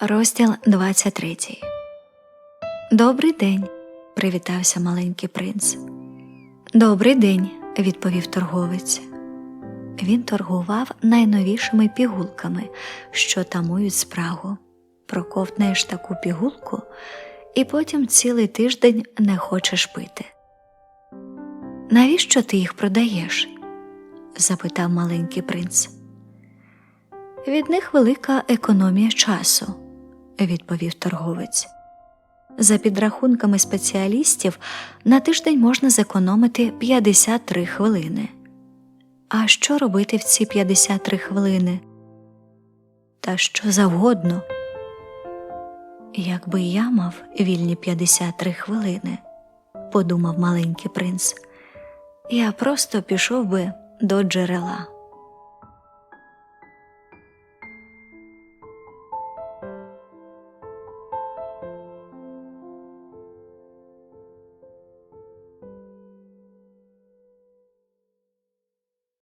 Розділ 23 Добрий день, привітався маленький принц. Добрий день, відповів торговець. Він торгував найновішими пігулками, що тамують спрагу. Проковтнеш таку пігулку, і потім цілий тиждень не хочеш пити. Навіщо ти їх продаєш? запитав маленький принц. Від них велика економія часу, відповів торговець. За підрахунками спеціалістів, на тиждень можна зекономити 53 хвилини. А що робити в ці 53 хвилини? Та що завгодно. Якби я мав вільні 53 хвилини, подумав маленький принц, я просто пішов би до джерела.